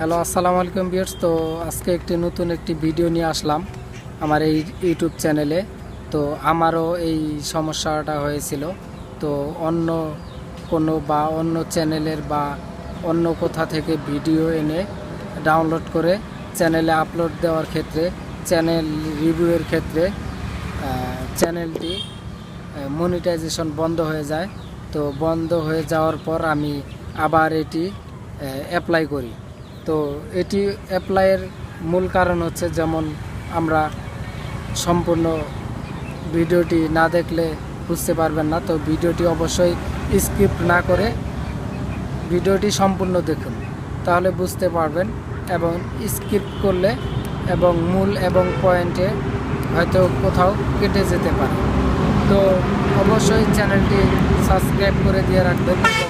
Hello, আসসালামু আলাইকুম বিয়ার্স তো আজকে একটি নতুন একটি ভিডিও নিয়ে আসলাম আমার এই ইউটিউব চ্যানেলে। তো আমারও এই সমস্যাটা হয়েছিল। তো অন্য কোনো বা অন্য চ্যানেলের বা অন্য কোথা থেকে ভিডিও এনে ডাউনলোড করে চ্যানেলে আপলোড দেওয়ার ক্ষেত্রে, চ্যানেল রিভিউয়ের ক্ষেত্রে চ্যানেলটি মনিটাইজেশন বন্ধ হয়ে যায়। তো বন্ধ হয়ে যাওয়ার পর আমি আবার এটি অ্যাপ্লাই করি। তো এটি অ্যাপ্লাইয়ের মূল কারণ হচ্ছে যেমন আমরা সম্পূর্ণ ভিডিওটি না দেখলে বুঝতে পারবেন না, তো ভিডিওটি অবশ্যই স্কিপ না করে ভিডিওটি সম্পূর্ণ দেখুন, তাহলে বুঝতে পারবেন এবং স্কিপ করলে এবং মূল এবং পয়েন্টে হয়তো কোথাও কেটে যেতে পারে। তো অবশ্যই চ্যানেলটি সাবস্ক্রাইব করে দিয়ে রাখবেন এবং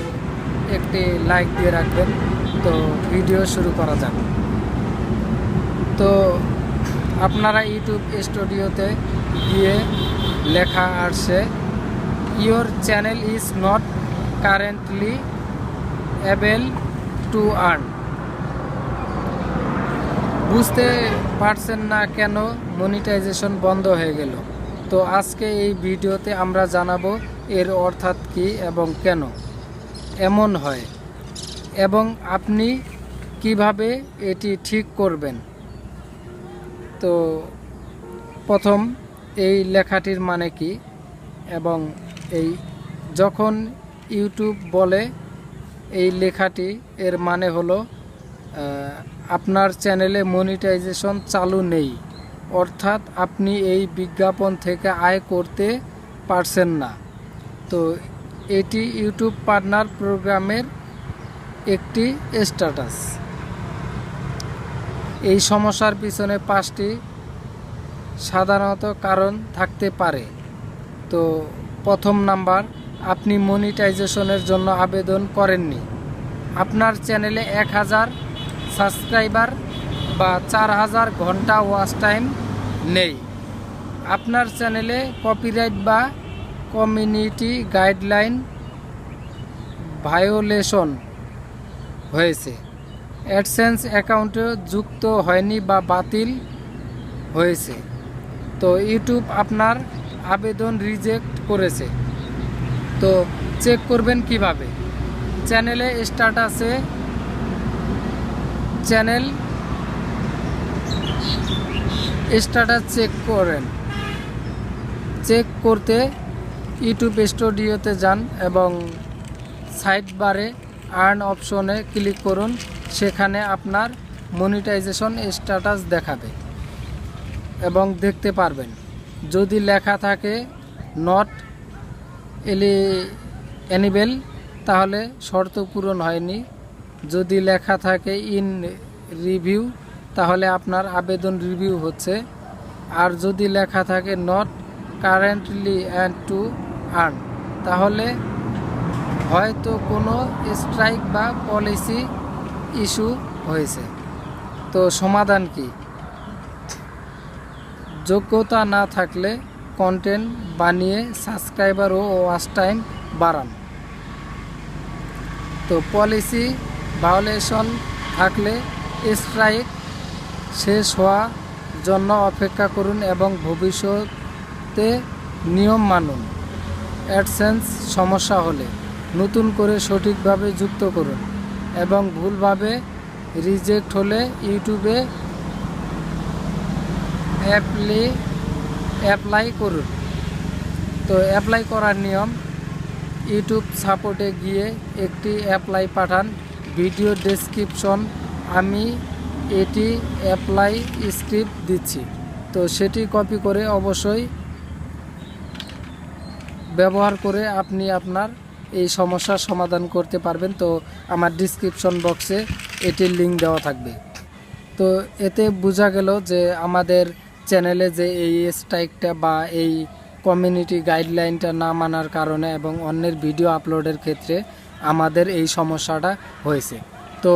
একটি লাইক দিয়ে রাখবেন। তো ভিডিও শুরু করা যাক। তো আপনারা ইউটিউব স্টুডিওতে গিয়ে লেখা আসছে your channel is not currently able to earn বুঝতে পারছেন না কেন মনিটাইজেশন বন্ধ হয়ে গেল। তো আজকে এই ভিডিওতে আমরা জানাব এর অর্থাৎ কি এবং কেন। এমন হয়। এবং আপনি কীভাবে এটি ঠিক করবেন? তো প্রথম এই লেখাটির মানে কি? এবং এই যখন ইউটিউব বলে এই লেখাটি, এর মানে হলো আপনার চ্যানেলে মনিটাইজেশন চালু নেই। অর্থাৎ আপনি এই বিজ্ঞাপন থেকে আয় করতে পারছেন না। তো এটি ইউটিউব পার্টনার প্রোগ্রামের একটি স্ট্যাটাস। এই সমস্যার পিছনে পাঁচটি সাধারণত কারণ থাকতে পারে। তো প্রথম নাম্বার, আপনি মনিটাইজেশনের জন্য আবেদন করেননি। আপনার চ্যানেলে এক হাজার সাবস্ক্রাইবার বা চার হাজার ঘণ্টা ওয়াচ টাইম নেই। আপনার চ্যানেলে কপিরাইট বা কমিউনিটি গাইডলাইন ভায়োলেশন হয়েছে। অ্যাডসেন্স অ্যাকাউন্টে যুক্ত হয়নি বা বাতিল হয়েছে। তো ইউটিউব আপনার আবেদন রিজেক্ট করেছে। তো চেক করবেন কীভাবে? চ্যানেলে স্ট্যাটাসে চ্যানেল স্ট্যাটাস চেক করেন। চেক করতে ইউটিউব স্টুডিওতে যান এবং সাইড বারে আর্ন অপশনে ক্লিক করুন, সেখানে আপনার মনিটাইজেশন স্ট্যাটাস দেখাবে এবং দেখতে পারবেন। যদি লেখা থাকে, নট এলি অ্যানিবেল তাহলে শর্ত পূরণ হয়নি। যদি লেখা থাকে, ইন রিভিউ তাহলে আপনার আবেদন রিভিউ হচ্ছে। আর যদি লেখা থাকে, not currently and to earn তাহলে হয়তো কোনো স্ট্রাইক বা পলিসি ইস্যু হয়েছে। তো সমাধান কি? যোগ্যতা না থাকলে কন্টেন্ট বানিয়ে সাবস্ক্রাইবার ও ওয়াচ টাইম বাড়ান। তো পলিসি ভায়োলেশন থাকলে স্ট্রাইক শেষ হওয়ার জন্য অপেক্ষা করুন এবং ভবিষ্যতে নিয়ম মানুন। অ্যাডসেন্স সমস্যা হলে। নতুন করে সঠিকভাবে যুক্ত করুন এবং ভুলভাবে রিজেক্ট হলে ইউটিউবে অ্যাপ্লি, অ্যাপ্লাই করুন। তো অ্যাপ্লাই করার নিয়ম, ইউটিউব সাপোর্টে গিয়ে একটি অ্যাপ্লাই পাঠান। ভিডিও ডেসক্রিপশন, আমি এটি অ্যাপ্লাই স্ক্রিপ্ট দিচ্ছি। তো সেটি কপি করে অবশ্যই ব্যবহার করে আপনি আপনার এই সমস্যার সমাধান করতে পারবেন, তো আমার ডিসক্রিপশন বক্সে এটির লিঙ্ক দেওয়া থাকবে। তো এতে বোঝা গেল যে আমাদের চ্যানেলে যে এই স্ট্রাইকটা বা এই কমিউনিটি গাইডলাইনটা না মানার কারণে এবং অন্যের ভিডিও আপলোডের ক্ষেত্রে আমাদের এই সমস্যাটা হয়েছে। তো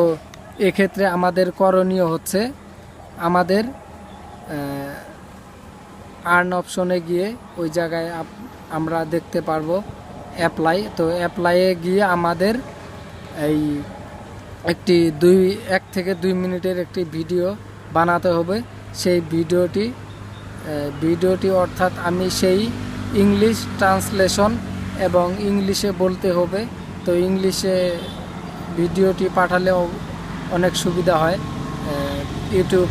এক্ষেত্রে আমাদের করণীয় হচ্ছে আমাদের আর্ন অপশনে গিয়ে ওই জায়গায় আমরা দেখতে পারব অ্যাপ্লাই তো অ্যাপ্লাইয়ে গিয়ে আমাদের এই একটি দুই, এক থেকে দুই মিনিটের একটি ভিডিও বানাতে হবে। সেই ভিডিওটি ভিডিওটি অর্থাৎ আমি সেই ইংলিশ ট্রান্সলেশন এবং ইংলিশে বলতে হবে। তো ইংলিশে ভিডিওটি পাঠালে অনেক সুবিধা হয় ইউটিউব,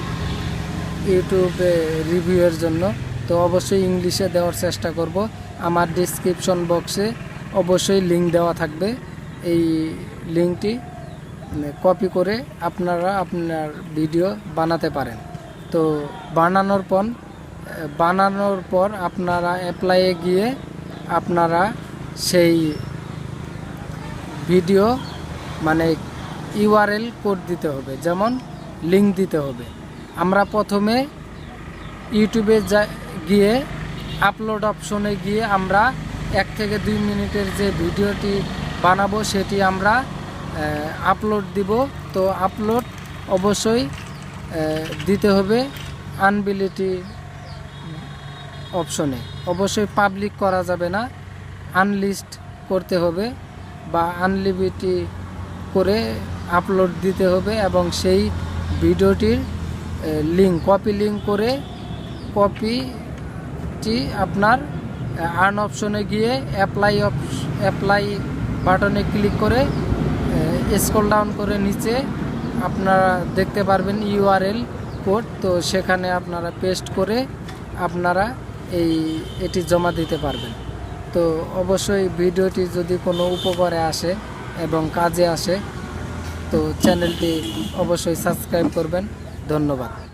ইউটিউবে রিভিউয়ের জন্য। তো অবশ্যই ইংলিশে দেওয়ার চেষ্টা করব। আমার ডিসক্রিপশন বক্সে অবশ্যই লিঙ্ক দেওয়া থাকবে। এই লিঙ্কটি কপি করে আপনারা আপনার ভিডিও বানাতে পারেন। তো বানানোর পর বানানোর পর আপনারা অ্যাপ্লাইয়ে গিয়ে আপনারা সেই ভিডিও মানে ইউআরএল কোড দিতে হবে। যেমন লিঙ্ক দিতে হবে। আমরা প্রথমে ইউটিউবে যা, গিয়ে আপলোড অপশনে গিয়ে আমরা এক থেকে দুই মিনিটের যে ভিডিওটি বানাবো, সেটি আমরা আপলোড দিব। তো আপলোড অবশ্যই দিতে হবে আনবিলিটি অপশনে অবশ্যই পাবলিক করা যাবে না আনলিস্ট করতে হবে বা আনলিমিটি করে আপলোড দিতে হবে এবং সেই ভিডিওটির লিঙ্ক কপি লিঙ্ক করে কপিটি আপনার আর্ন অপশনে গিয়ে অ্যাপ্লাই অ্যাপ্লাই বাটনে ক্লিক করে স্ক্রল ডাউন করে নিচে আপনারা দেখতে পারবেন ইউআরএল কোড তো সেখানে আপনারা পেস্ট করে আপনারা এই, এটি জমা দিতে পারবেন। তো অবশ্যই ভিডিওটি যদি কোনো উপকারে আসে এবং কাজে আসে, তো চ্যানেলটি অবশ্যই সাবস্ক্রাইব করবেন। ধন্যবাদ।